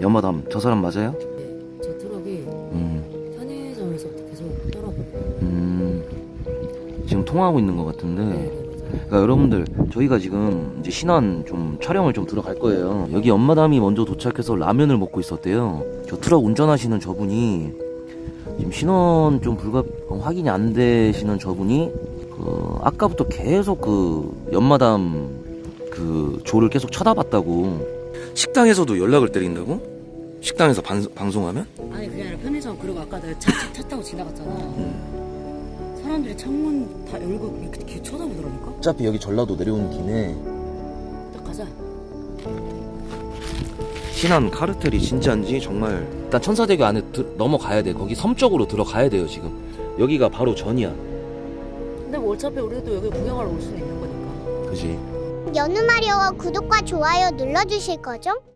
연마담 저 사람 맞아요? 네, 저 트럭이 음, 편의점에서부터 계속 따라보고 음. 지금 통화하고 있는 것 같은데. 네, 네, 맞아요. 그러니까 여러분들 저희가 지금 이제 신안 좀 촬영을 좀 들어갈 거예요. 여기 연마담이 먼저 도착해서 라면을 먹고 있었대요. 저 트럭 운전하시는 저분이 지금 신원 좀 불가 확인이 안 되시는 저분이 그 아까부터 계속 그 연마담 그 조를 계속 쳐다봤다고 식당에서도 연락을 때린다고? 식당에서 반, 방송하면? 아니 그게 아니라 편의점 그리고 아까 내가 차, 차, 차 타고 지나갔잖아. 사람들이 창문 다 열고 이렇게 이렇게 쳐다보더라니까? 어차피 여기 전라도 내려오는 김에 딱 가자. 신안 카르텔이 진짜인지 정말. 일단 천사대교 안에 들- 넘어가야 돼. 거기 섬 쪽으로 들어가야 돼요 지금. 여기가 바로 전이야. 근데 뭐 어차피 우리도 여기 구경하러 올 수는 있는 거니까. 그지 연우마리어와 구독과 좋아요 눌러주실 거죠?